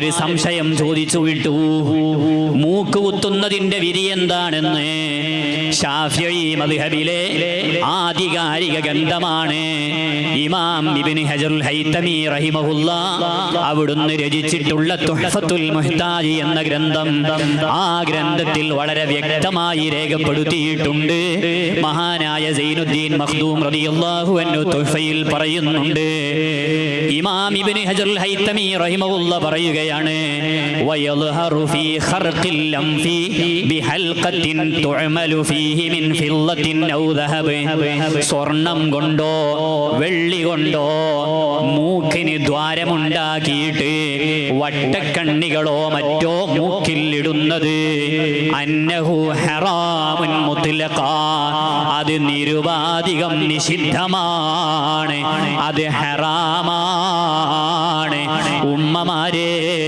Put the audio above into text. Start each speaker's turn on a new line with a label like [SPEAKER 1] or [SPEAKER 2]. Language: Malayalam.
[SPEAKER 1] ഒരു സംശയം ചോദിച്ചു വിട്ടു. മൂക്ക് കുത്തുന്നതിന്റെ വിധി എന്താണെന്ന് ഷാഫിഈ മദ്ഹബിലെ ആധികാരിക ഗ്രന്ഥമാണ് ഇമാം ഇബ്നു ഹജറുൽ ഹൈതമി റഹിമഹുല്ല. അവിടുന്ന് രചിച്ചിട്ടുള്ള തുഹഫത്തുൽ മുഹ്താജി എന്ന ഗ്രന്ഥം ആ ഗ്രന്ഥത്തിൽ വളരെ വ്യക്തമായി രേഖപ്പെടുത്തിയിട്ടുണ്ട്. മഹാനായ സൈനുദ്ദീൻ മഖ്ദൂം റളിയല്ലാഹു അൻഹു തുഹഫയിൽ പറയുന്നുണ്ട്. ഇമാം ഇബ്നു ഹജറുൽ ഹൈതമി റഹിമഹുല്ല പറയുകയാണ് വയൽഹറു ഫീ ഖർഖിൽ ലംഫി ബിഹൽഖത്തിൻ തുഅമലു ഫീഹി ഫില്ലത്തിൻ സ്വർണം കൊണ്ടോ വെള്ളി കൊണ്ടോ മൂക്കിന് ദ്വാരമുണ്ടാക്കിയിട്ട് വട്ടക്കണ്ണികളോ മറ്റോ മൂക്കിൽ ഇടുന്നത്. അന്നഹു അത് നിരുപാധികം നിഷിദ്ധമാണ്. അത് ഹറാമാണ്. ഉമ്മമാരെ